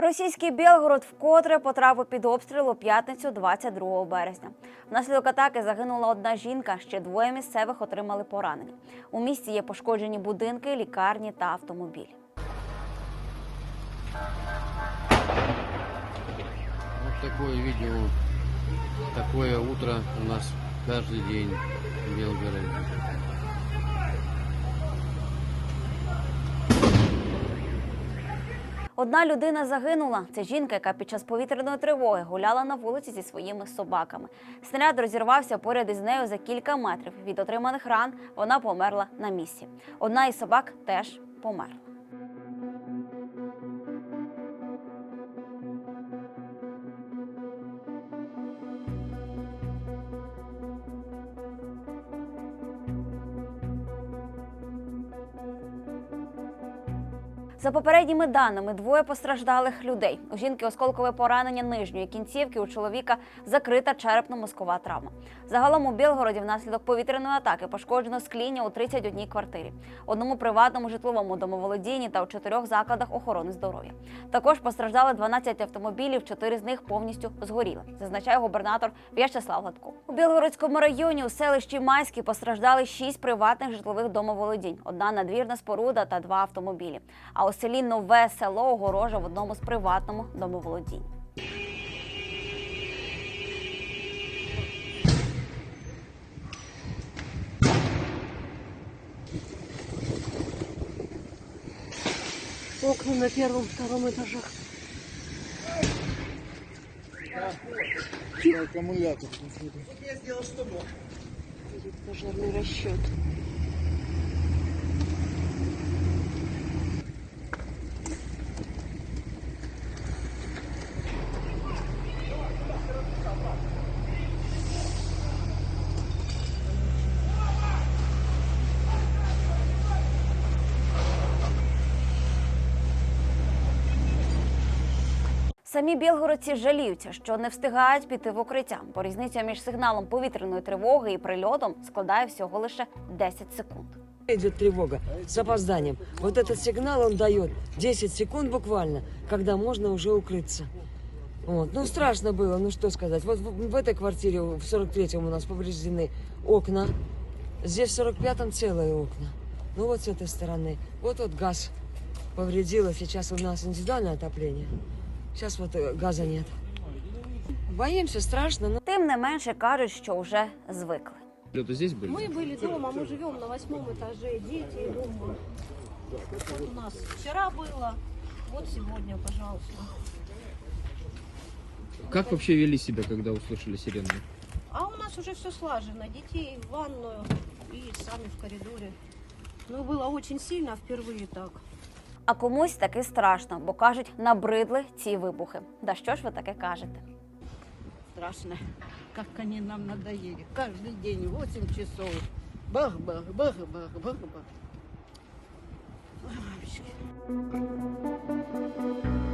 Російський Білгород вкотре потрапив під обстріл у п'ятницю 22 березня. Внаслідок атаки загинула одна жінка, ще двоє місцевих отримали поранення. У місті є пошкоджені будинки, лікарні та автомобілі. Вот такое видео, такое утро у нас каждый день в Белгороде. Одна людина загинула. Це жінка, яка під час повітряної тривоги гуляла на вулиці зі своїми собаками. Снаряд розірвався поряд із нею за кілька метрів. Від отриманих ран вона померла на місці. Одна із собак теж померла. За попередніми даними, двоє постраждалих людей. У жінки осколкове поранення нижньої кінцівки, у чоловіка закрита черепно-мозкова травма. Загалом у Білгороді внаслідок повітряної атаки пошкоджено скління у 31 квартирі, одному приватному житловому домоволодінні та у чотирьох закладах охорони здоров'я. Також постраждали 12 автомобілів, чотири з них повністю згоріли, зазначає губернатор В'ячеслав Гладко. У Білгородському районі у селищі Майській постраждали шість приватних житлових домоволодінь, одна надвірна споруда та два автомобілі. А у селі Нове село огорожа в одному з приватному домоволодінь. Окна на первом, втором этажах. аккумулятор. Будет пожарный расчет. Самі білгородці жаліються, що не встигають піти в укриття, бо різниця між сигналом повітряної тривоги і прильотом складає всього лише 10 секунд. Идет тревога с опозданием. Вот этот сигнал он дает 10 секунд буквально, когда можно уже укрыться. Вот. Ну, страшно было, ну что сказать. Вот в, в этой квартире, в 43-м у нас повреждены окна. Здесь в 45-м целые окна. Ну, вот с этой стороны. Вот вот газ повредило. Сейчас у нас индивидуальное отопление. Сейчас вот э, газа нет. Боимся, страшно, но Тим не менше кажуть, що вже звикли. Лёта здесь были? Мы были дома, мы живем на восьмом этаже, дети и дома. Вот у нас вчера было, вот сегодня, пожалуйста. Как вообще вели себя, когда услышали сирену? А у нас уже все слажено. Детей в ванную и сами в коридоре. Ну, было очень сильно впервые так. А комусь таки страшно, бо кажуть, набридли ці вибухи. Да що ж ви таке кажете? страшно, як вони нам надоїли. Кожен день 8 часов. Бах-бах, бах-бах, бах-бах. Ой.